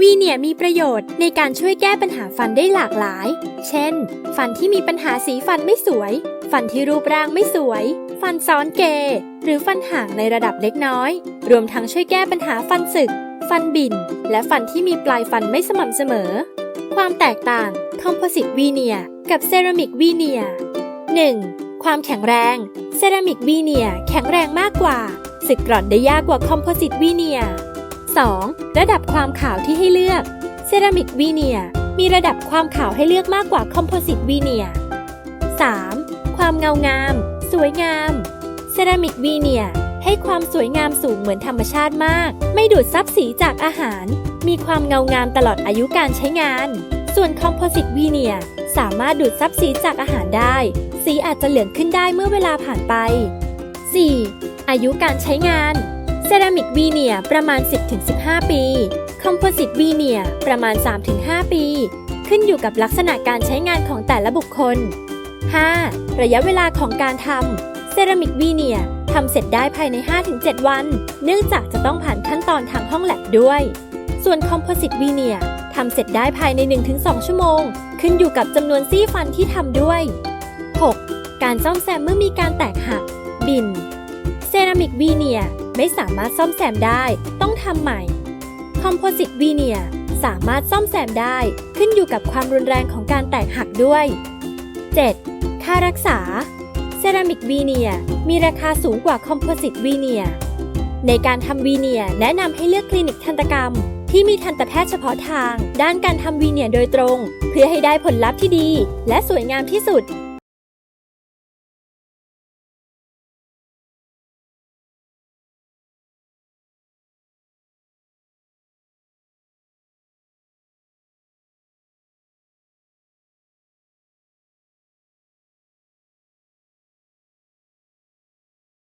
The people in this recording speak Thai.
วีเนียร์มีประโยชน์ในการช่วยแก้ปัญหาฟันได้หลากหลาย เช่น ฟันที่มีปัญหาสีฟันไม่สวย ฟันที่รูปร่างไม่สวย ฟันซ้อนเก หรือฟันห่างในระดับเล็กน้อย รวมทั้งช่วยแก้ปัญหาฟันสึก ฟันบิ่น และฟันที่มีปลายฟันไม่สม่ำเสมอ ความแตกต่าง คอมโพสิตวีเนียกับเซรามิกวีเนีย 1. ความแข็งแรง เซรามิกวีเนียแข็งแรงมากกว่า สึกกร่อนได้ยากกว่าคอมโพสิตวีเนีย 2. ระดับความขาวที่ให้เลือก เซรามิกวีเนียมีระดับความขาวให้เลือกมากกว่าคอมโพสิตวีเนีย 3. ความเงางาม สวยงาม เซรามิกวีเนียให้ความสวยงามสูงเหมือนธรรมชาติมาก ไม่ดูดซับสีจากอาหาร มีความเงางามตลอดอายุการใช้งาน ส่วนคอมโพสิตวีเนียสามารถดูดซับสีจากอาหารได้ สีอาจจะเหลืองขึ้นได้เมื่อเวลาผ่านไป 4. อายุการใช้งาน เซรามิกวีเนียประมาณ 10-15 ปี คอมโพสิตวีเนียประมาณ 3-5 ปี ขึ้นอยู่กับลักษณะการใช้งานของแต่ละบุคคล 5. ระยะเวลาของการทำเซรามิกวีเนียทำเสร็จได้ภายใน 5-7 วัน เนื่องจากจะต้องผ่านขั้นตอนทางห้องแลบด้วย ส่วนคอมโพสิตวีเนียทำเสร็จได้ภายใน 1-2 ชั่วโมง ขึ้นอยู่กับจำนวนซี่ฟันที่ทำด้วย 6. การซ่อมแซมเมื่อมีการแตกหัก บิน เซรามิกวีเนีย ไม่สามารถซ่อมแซมได้ ต้องทำใหม่ คอมโพสิตวีเนียสามารถซ่อมแซมได้ขึ้นอยู่กับความรุนแรงของการแตกหักด้วย 7. ค่ารักษา เซรามิกวีเนียมีราคาสูงกว่าคอมโพสิตวีเนียในการทำวีเนียแนะนำให้เลือกคลินิกทันตกรรม ที่มีทันตแพทย์เฉพาะทาง ด้านการทำวีเนียโดยตรง เพื่อให้ได้ผลลัพธ์ที่ดี และสวยงามที่สุด